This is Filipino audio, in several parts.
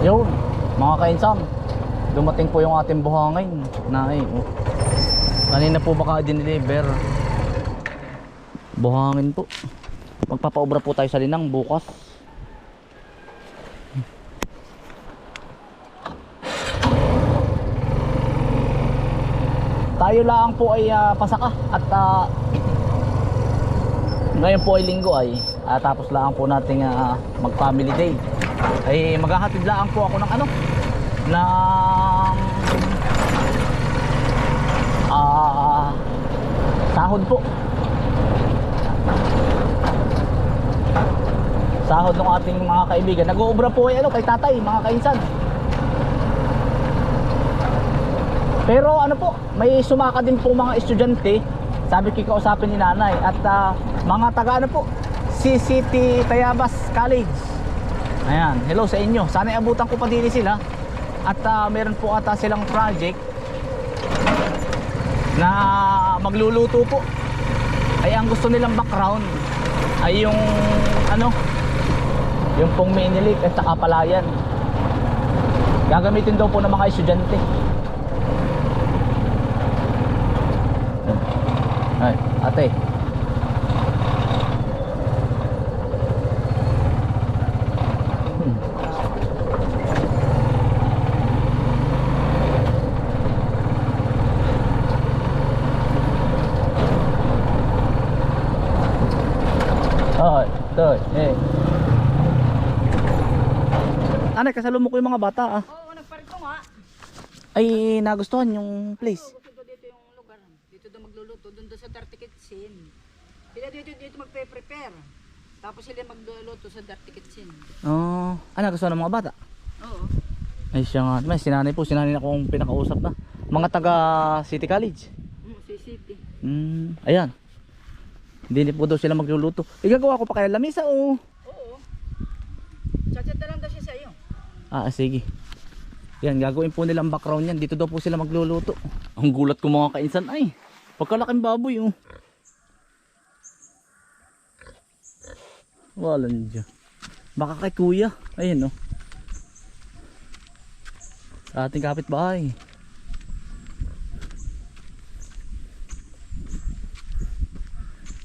Yun, mga kainsan. Dumating po yung ating buhangin. Nay, oh. Kanina po baka dineliver. Buhangin po. Magpapaobra po tayo sa linang bukas. Tayo lang po ay ah, pasaka at ah, ngayon po ay linggo ay ah, tapos lang po nating ah, mag family day ay maghahatid lang po ako ng ano? Ng ah sahod po. Sahod ng ating mga kaibigan. Nag-uubra po ay ano kay tatay mga kainsan. Pero ano po may sumaka din po mga estudyante. Sabi ko kausapin ni nanay. At ah, mga taga ano po CCT Tayabas College ayan. Hello sa inyo. Sana abutan ko pa din sila. At ah, meron po ata silang project na magluluto po. Ay ang gusto nilang background ay yung ano yung pong minilik at saka gagamitin daw po ng mga estudyante. Ay ate Oh, ito, eh. Anay, kasalo mo ko yung mga bata ah. Oo, nagparito nga. Ay, nagustuhan yung place. Gusto ko dito yung lugar. Dito daw magluluto, doon daw sa 30 kitchen. Sila dito dito magpe-prepare. Tapos sila magluluto sa 30 kitchen. Oh, ah, nagustuhan ng mga bata. Oo. Ay, siya nga. May sinanay po, sinanay na akong pinakausap na. Mga taga City College. Mm, si City. Hmm, ayan. Hindi po daw sila magluluto. Igagawa ko pa kaya lamisa o. Oo. Chat-chat na lang daw iyo. Ah, sige. Yan, gagawin po nilang background yan. Dito daw po sila magluluto. Ang gulat ko mga kainsan. Ay, pagkalaking baboy oh. Walang dyan. Baka kay kuya. Ayun oh. Sa ating kapitbahay.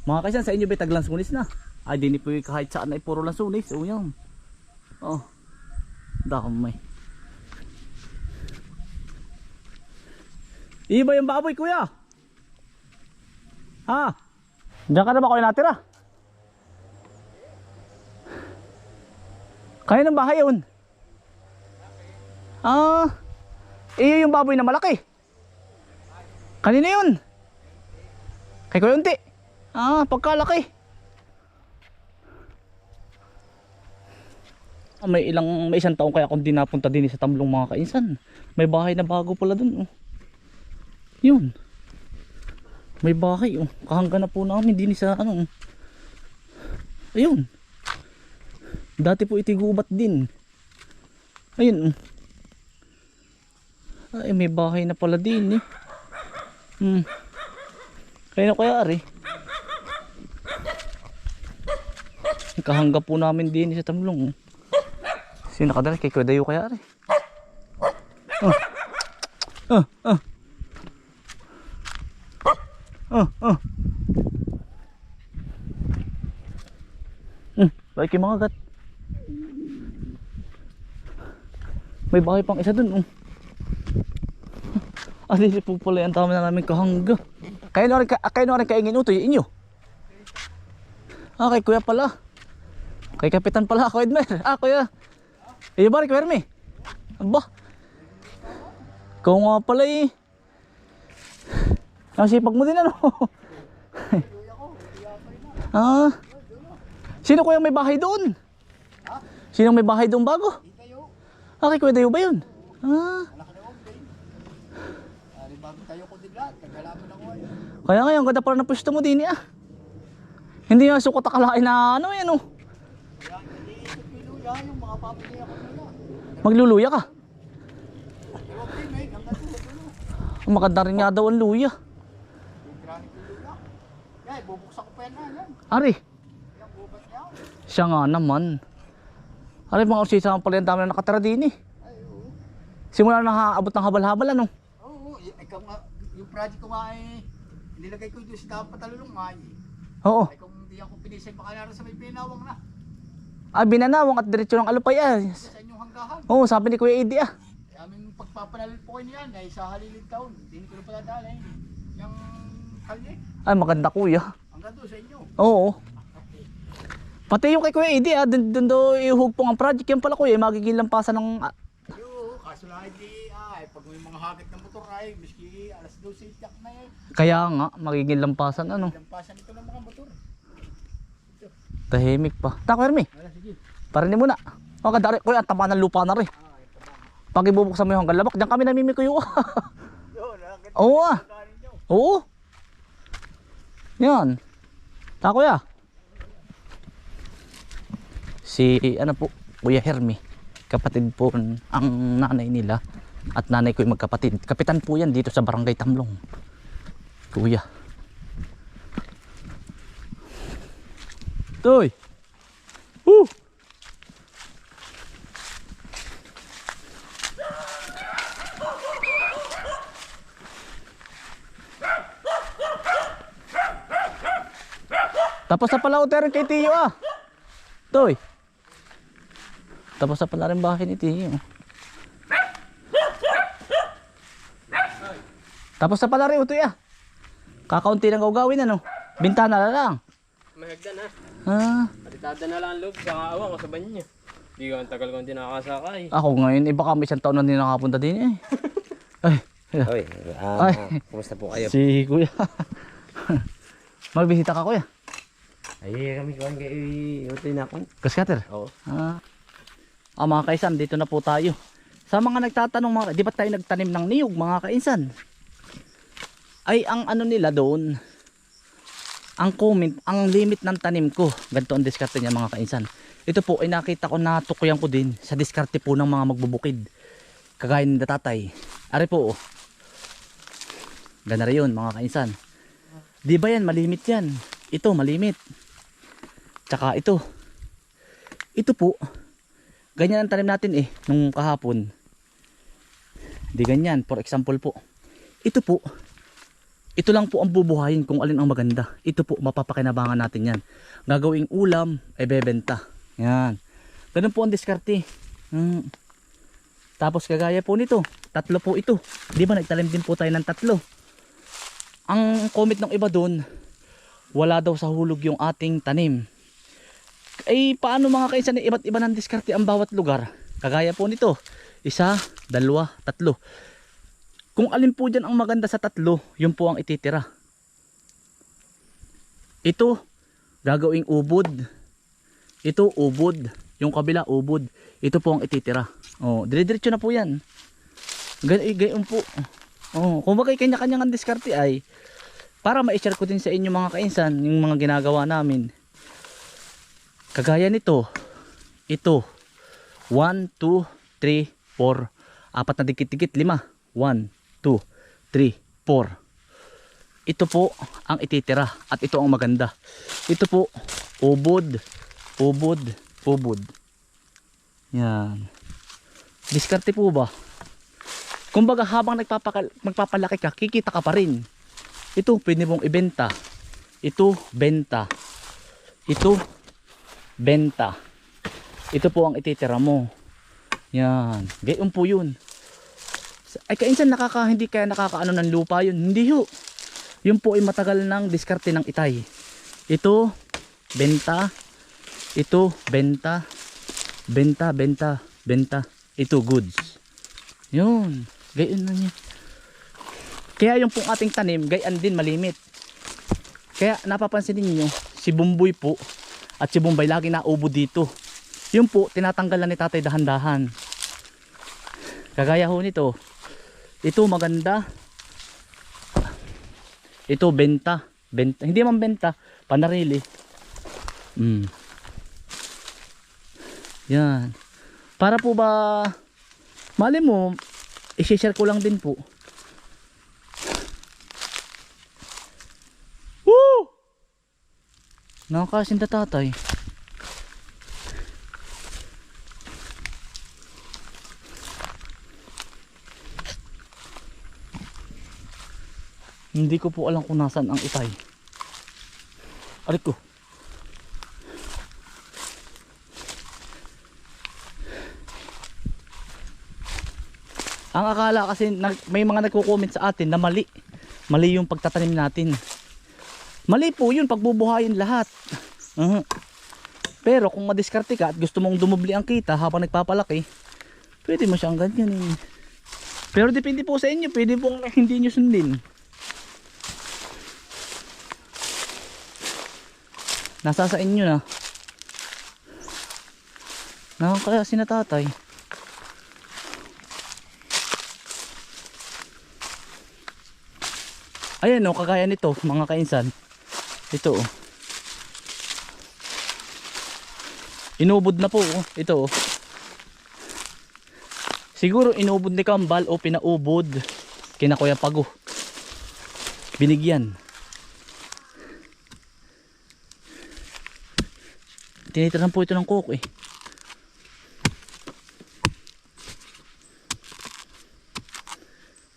Mga kaisan, sa inyo ba taglansunis na? Ay, di ni po kahit saan ay puro lansunis. O yan. Oh. Damay. Iba yung baboy, kuya. Ha? Diyan ka na ba kayo natira? Kaya bahay yun? Ah, iyo yung baboy na malaki. Kanina yun? Kay Kuya Unti. Ah, pagkalaki. May ilang may isang taon kaya akong di napunta din sa Tamlong mga kainsan. May bahay na bago pala dun. Oh. Yun. May bahay oh. Kahangga na po namin din sa ano. oh. Ayun. Dati po itigubat din. Ayun. oh. Ay, may bahay na pala din eh. Hmm. Kaya na kaya ari. Kahangga po namin din sa Tamlong. Sino nakadala kay Kuya Dayo kaya ari? Oh. Oh. Hmm, baik yung mga gat. May bahay pang isa dun, oh. Ah, di po pala tama na namin kahangga. Kayo na rin, ka, kayo na rin kaingin utoy, inyo. Ah, kay kuya pala. Kay kapitan pala ako, Edmer. Ah, kuya. Eh, bari, kuya Herme. Aba. Ikaw nga pala eh. Ang sipag mo din ano. ah. Sino kuya may bahay doon? Sino may bahay doon bago? Ah, kay Kuya Dayo ba yun? Ah. Kaya nga yung ganda pala na pwesto mo din eh, ah. Hindi nga sukot akalain na ano yan oh. Magluluya ka. Maganda rin nga daw ang luya. Ari. Siya nga naman. Ari mga usisa pala yung dami na nakatira din eh. Simula na abot ng habal-habal ano. Oo, ikaw nga, yung project ko nga eh, nilagay ko doon sa dapat patalulong nga eh. Oo. Ay kung hindi ako pinisay, baka naroon sa may pinawang na. Ah, binanawang at diretso ng alupay ah. Sa hanggahan. Oo, sabi ni Kuya Eddie ah. Eh, aming pagpapanalil po kayo niyan, ay sa halilid taon. Hindi ko na pala dala eh. Yung kalye, Ay, maganda kuya. hanggang doon sa inyo. Oo. Pati yung kay Kuya Eddie ah, dun, dun daw ihugpong ang project. Yan pala kuya, magiging lampasan ng... ah, Yo, kaso lang hindi, ay, pag may mga hagit ng motor ay, miski alas 12 tiyak na eh. kaya nga, magiging lampasan ano. Lampasan ito ng mga motor. Tahimik pa. Tako Hermi, Wala, sige. parinig mo na. O, kadari, kuya, ang taba ng lupa na rin. Pag ibubuksan mo yung hanggang labak, diyan kami namimikuyo. Oo ah. Oo. Yan. Ta kuya. Si ano po, Kuya Hermi. Kapatid po ang nanay nila. At nanay ko yung magkapatid. Kapitan po yan dito sa Barangay Tamlong. Kuya. Toy. Tapos na pala utero kay Tiyo ah. Toy. Tapos na pala rin bahay ni Tiyo. Tapos na pala rin utoy ah. Kakaunti lang gawin ano. Bintana na lang. Mahagdan ha. Ah, Palitada na lang ang loob. Saka awa ko sa banyo. Hindi ko ang tagal kong hindi nakakasakay. ako ngayon, iba kami isang taon na din nakapunta din eh. Ay, Oy, ah, Ay. kumusta po kayo? si kuya. Magbisita ka kuya. Ay, kami kuhan kay Utoy na ako. Kaskater. Oo. Ah. ah, mga kaisan, dito na po tayo. Sa mga nagtatanong, mga, di ba tayo nagtanim ng niyog, mga kaisan? Ay, ang ano nila doon, ang comment, ang limit ng tanim ko, ganito ang diskarte niya mga kaisan. Ito po ay nakita ko na tukuyan ko din sa diskarte po ng mga magbubukid. Kagaya ni tatay. Ari po, oh. Ganda rin yun mga kaisan. Di ba yan, malimit yan. Ito, malimit. Tsaka ito, ito po, ganyan ang tanim natin eh, nung kahapon. Di ganyan, for example po. Ito po, ito lang po ang bubuhayin kung alin ang maganda. Ito po, mapapakinabangan natin yan. Gagawing ulam, ay bebenta. Yan. Ganun po ang diskarte. Hmm. Tapos kagaya po nito, tatlo po ito. Di ba nagtalim din po tayo ng tatlo. Ang comment ng iba doon, wala daw sa hulog yung ating tanim ay paano mga kaisan iba't iba ng diskarte ang bawat lugar? Kagaya po nito isa, dalawa, tatlo. Kung alin po dyan ang maganda sa tatlo yun po ang ititira. Ito gagawing ubod. Ito ubod. Yung kabila ubod. Ito po ang ititira. Oh, dire-diretso na po yan. Gan gayon po. Oh, kung bagay kanya-kanya ang diskarte ay para ma-share ko din sa inyo mga kainsan yung mga ginagawa namin Kagaya nito, ito, 1, 2, 3, 4, apat na dikit-dikit, 5, 1, 2, 3, 4. Ito po ang ititira at ito ang maganda. Ito po, ubod, ubod, ubod. Yan. Diskarte po ba? Kumbaga habang magpapalaki ka, kikita ka pa rin. Ito, pwede mong ibenta. Ito, benta. Ito, benta. Ito po ang ititira mo. Yan. Gayon po yun. Ay kainsan nakaka, hindi kaya nakakaano ng lupa yun. Hindi ho. Yun po ay matagal ng diskarte ng itay. Ito, benta. Ito, benta. Benta, benta, benta. Ito, goods. Yun. Gayon na niya. Kaya yung pong ating tanim, gayan din malimit. Kaya napapansin niyo si Bumboy po at si Bombay lagi naubo dito. Yun po, tinatanggalan ni tatay dahan-dahan. Kagaya ho nito. Ito maganda. Ito benta. benta. Hindi man benta, panarili. Mm. Yan. Para po ba mali mo, i-share ko lang din po. Nakakasinda tatay. Hindi ko po alam kung nasaan ang itay. Arit ko. Ang akala kasi may mga nagko-comment sa atin na mali. Mali yung pagtatanim natin. Mali po yun pagbubuhayin lahat. Pero kung madiskarte ka at gusto mong dumubli ang kita habang nagpapalaki, pwede mo siyang ganyan eh. Pero depende po sa inyo, pwede pong hindi nyo sundin. Nasa sa inyo na. Nakakaya si na tatay. Ayan o, kagaya nito, mga kainsan. Ito oh. Inubod na po oh. Ito oh. Siguro inubod ni Kambal o pinaubod kina Kuya Pago. Binigyan. Tinitiran po ito ng coke eh.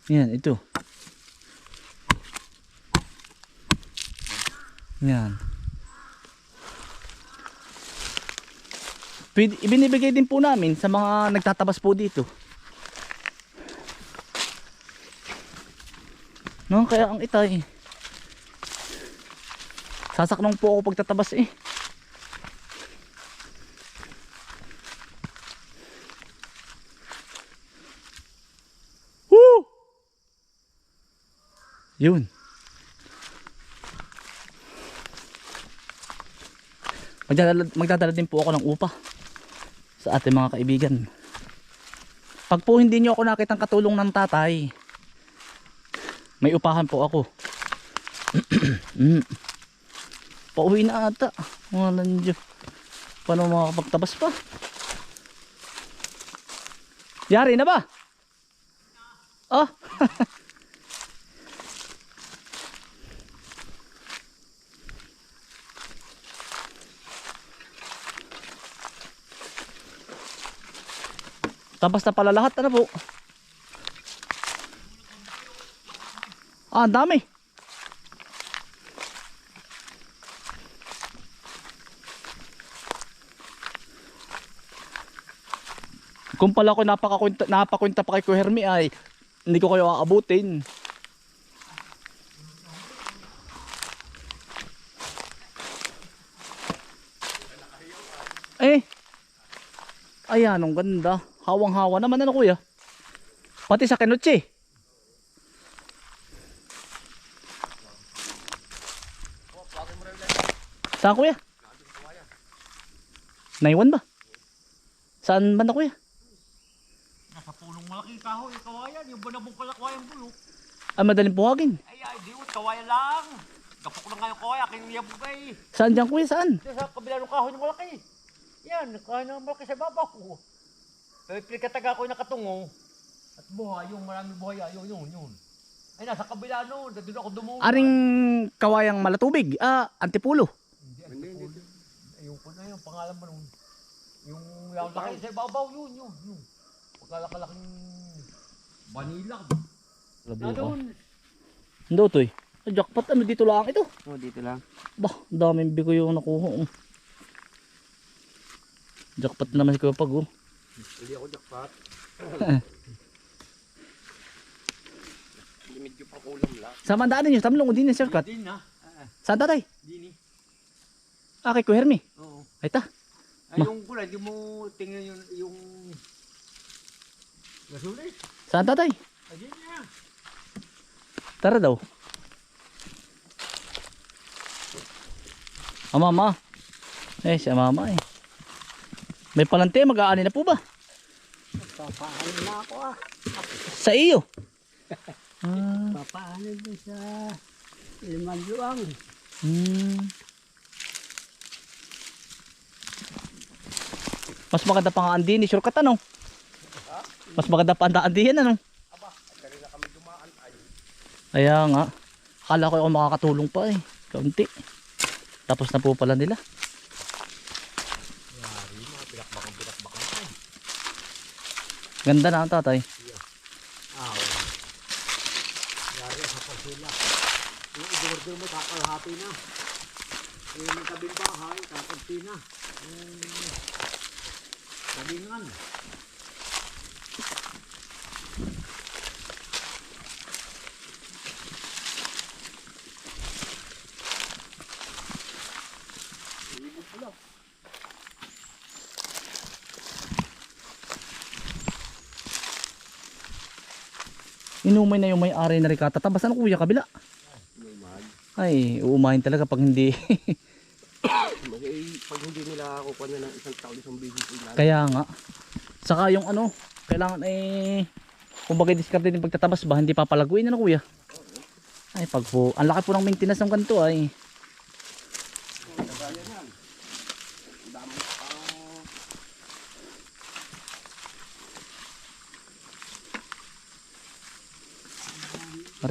Yan, ito. Yan. Pwede, ibinibigay din po namin sa mga nagtatabas po dito. No, kaya ang itay. Sasaknong po ako pagtatabas eh. Woo! Yun. Magdadala, magdadala din po ako ng upa sa ating mga kaibigan. Pag po hindi nyo ako nakitang katulong ng tatay, may upahan po ako. mm. Pauwi na ata. Mga landyo. Paano makakapagtabas pa? Yari na ba? Oh. Tapos na pala lahat ano po? Ah, ang dami. Kung pala ako napakakunta, napakunta pa kay Kuya Hermi ay hindi ko kayo aabutin. Eh. Ayan, ang ganda. Hawang-hawa naman ano kuya. Pati sa kenutsi. Saan kuya? Naiwan ba? Saan ba na kuya? Nasa pulong malaking kahoy, kawayan. Yung banabong kalakwayan bulok. Ay madaling buhagin. Ay, ay, di kawayan lang. Kapok lang kayo kawayan, aking yabugay. Saan dyan kuya? Saan? Sa kabila ng kahoy ng malaki. Yan, kahoy ng malaki sa babaw. Pero pinagkataga ko yung nakatungo. At buhay, yung maraming buhay, yun, yun, yun. Ay, nasa kabila noon. Doon ako dumuha. Aring kawayang malatubig. Ah, antipulo. Hindi, hindi. Ayoko na yun, pangalan mo nun. Yung yung laki sa babaw, yun, yun, yun. Pagkalakalaking banilang. Labuka. Hindi to eh. Jackpot ano dito lang ito. Oh, dito lang. Bah, daming bigo yung nakuha. oh. Jackpot naman si Kuya Pag oh. Hindi ako jackpot. Hindi medyo pa kulang lang. Sa mandaanan nyo, tamlong din yung shortcut. Din na. Saan tatay? Din eh. Ah, kay Kuya Hermi. Oo. Ay ta. Ay, yung kulay, di mo tingnan yung, yung... Nasulit. Saan tatay? Ay, din na. Tara daw. Ah, mama. Eh, si mama eh. May palante, mag-aani na po ba? Papaano na ako ah. Sa iyo. Ah, Papaano din sa limang luang. hmm. Mas maganda pa nga ang din, shortcut ano? Mas maganda pa ang daan din ano? Kaya nga. Akala ko ako makakatulong pa eh. Kaunti. Tapos na po pala nila. Ganda na ang tatay. Yari sa pasila. order mo, kakalahati na. Yung tabing bahay, kakunti na. Yung talingan. Inumay na yung may-ari na rikata. Tabas ano kuya kabila? Ay, uumahin talaga pag hindi. pag hindi nila kukuha na ng isang taon isang po lang. Kaya nga. Saka yung ano, kailangan eh kumbaga diskarte din pagtatabas ba, hindi papalaguin ano kuya. Ay pag po, ang laki po ng maintenance ng ganito ay. Pare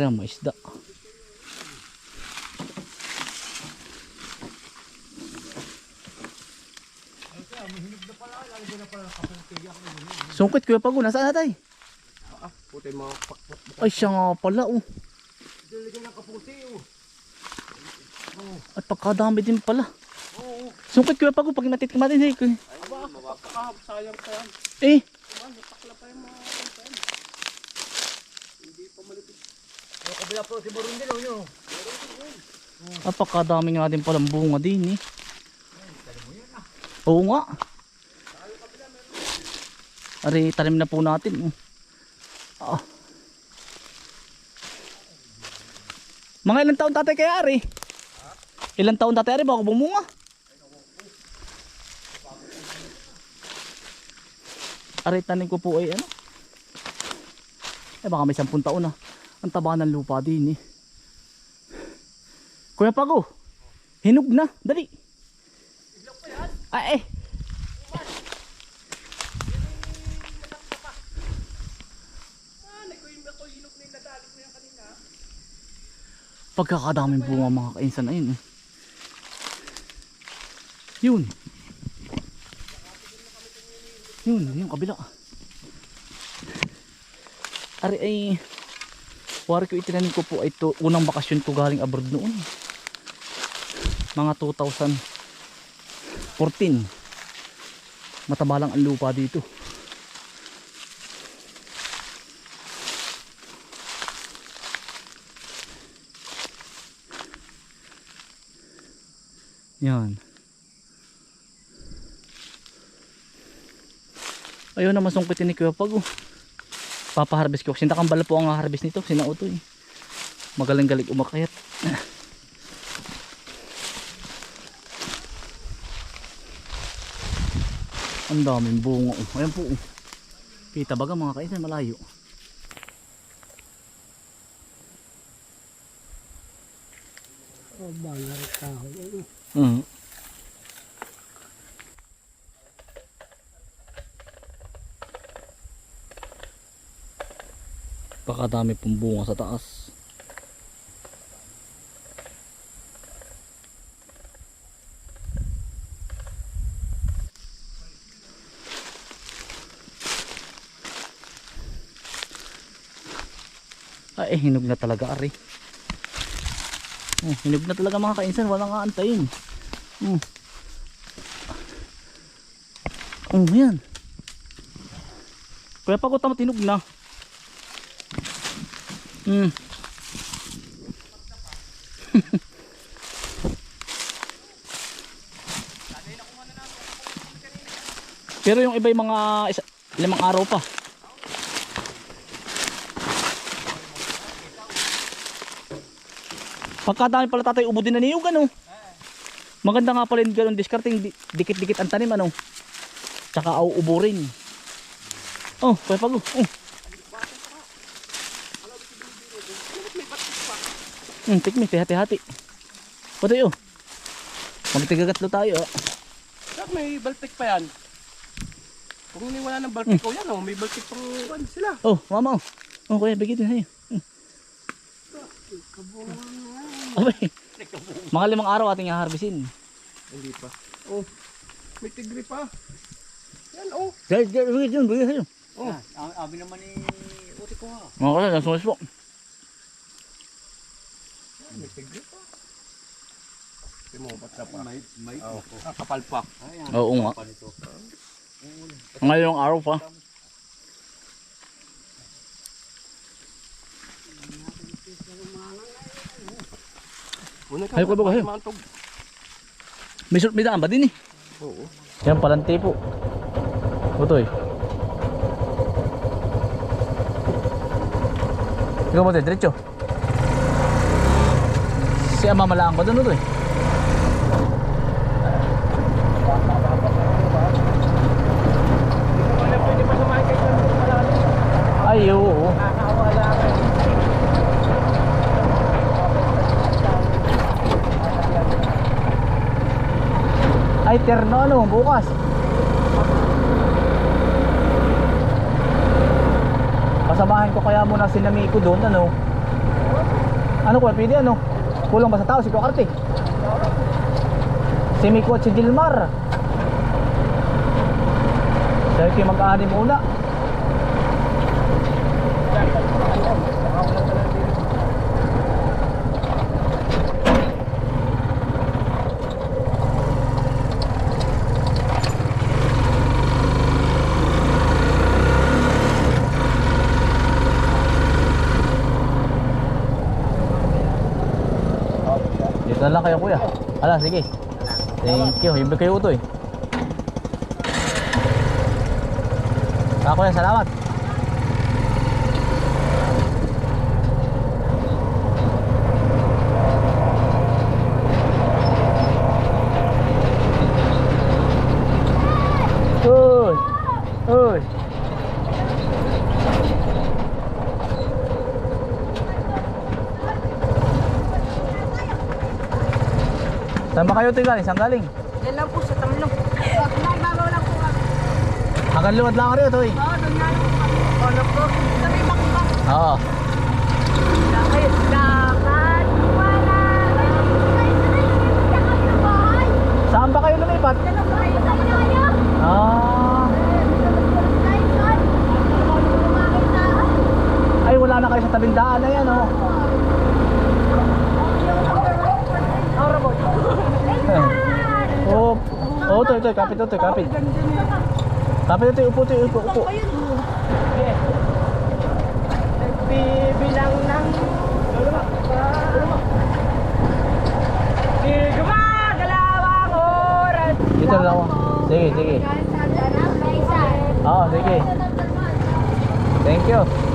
ang mga isda. Sungkit kuya pag nasaan natay? Ah, puti mga pakpak. Ay siya nga pala oh. Diligyan ng kaputi, oh. At pagkadami din pala. Oo. Sungkit kuya pag pag natitimatin eh. kuya. Aba, mapapakahap, sayang pa yan. Eh, Takla pa yung mga yan. Hindi pa malipit. Yung kabila po si Barundel, oh, yun. at pagkadami nga din palang bunga din eh. Oo nga. Ari, tanim na po natin. oh. Ah. Mga ilang taon tatay kaya Ari? Ilang taon tatay Ari bago bumunga? Ari, tanim ko po ay ano? Eh baka may 10 taon na. Ang taba ng lupa din eh. Kuya Pago, hinog na. Dali. Ay, eh. Pagkakadaming bunga mga kainsan ayun. eh. Yun. Yun, yung kabila. Ari ay Wari ko itinanim ko po ay to, unang bakasyon ko galing abroad noon. Mga 2014. Mataba lang ang lupa dito. Yan. Ayun na masungkitin ni Kuya Pag oh papaharvest ko. Sintakambala po ang harvest nito. Sinauto eh. Magaling-galing umakayat. Ang daming bunga. Oh. Ayan po. oh. Kita baga mga kaisan malayo. Oh, balar kahoy. Mhm. Pakadami pong bunga sa taas. Ay, hinog na talaga, Ari. Oh, hinog na talaga mga kainsan, walang aantayin. Hmm. Oh, yan. Kaya pag tama tinog na. Hmm. Pero yung iba yung mga isa, limang araw pa. Pagkadami pala tatay ubo din na niyog ano. Maganda nga pala yung ganun discarding di- dikit-dikit ang tanim ano. Tsaka auubo rin. Oh, kaya pag oh. Hmm, tikmi, hati-hati. Pati oh. Magtigagatlo tayo. oh. Sak, may baltik pa yan. Kung hindi wala ng baltik ko yan, oh, may baltik pang ano sila. Oh, mama oh. Oh, kuya, bigyan din sa'yo. Hmm. Abay, mga limang araw ating harvestin. Hindi pa. Oh, may tigri pa. Yan, oh. Dahil, dahil, bigyan din, sa'yo. Oh. Ang abi naman ni Uti ko ha. Mga kuya, nasumas po. May tigre pa. Oo nga. Ngayong araw pa. Ay, ko ba kayo? May, may daan ba din eh? Oo. Yan, palanti po. Utoy. Ikaw mo, diretso. Si ama malaan ko doon, Utoy. Ay, oo. Ay, terno ano, bukas. Pasamahin ko kaya muna si Namiko doon, ano? Ano ko, pwede ano? Kulang ba sa tao si Kokarte? Si Miko si Dilmar. Dahil kayo mag-anim una. Na lang kayo kuya. Ala, sige. Thank you. Yung kayo ito eh. Ako yan, salamat. Saan ba kayo ito galing? Saan galing? Yan lang po sa tamlong. Nagbabaw lang po kami. Hanggang luwad lang kayo ito eh. Oo, doon nga lang po kami. Ano po? Sa may makbang. Oo. Lakad, lakad, wala. Saan ba kayo lumipat? Ah. Ay, wala na kayo sa tabing daan na yan, oh. Oh, oh, ito, ito, kapit, ito, kapit. Kapit, ito, upo, ito, upo, upo. Bibilang ng. Dito na ako. Sige, sige. Oo, sige. Thank you.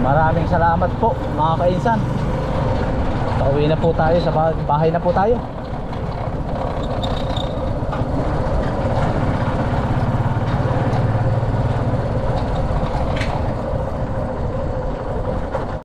Maraming salamat po mga kainsan. Pauwi na po tayo sa bahay, na po tayo.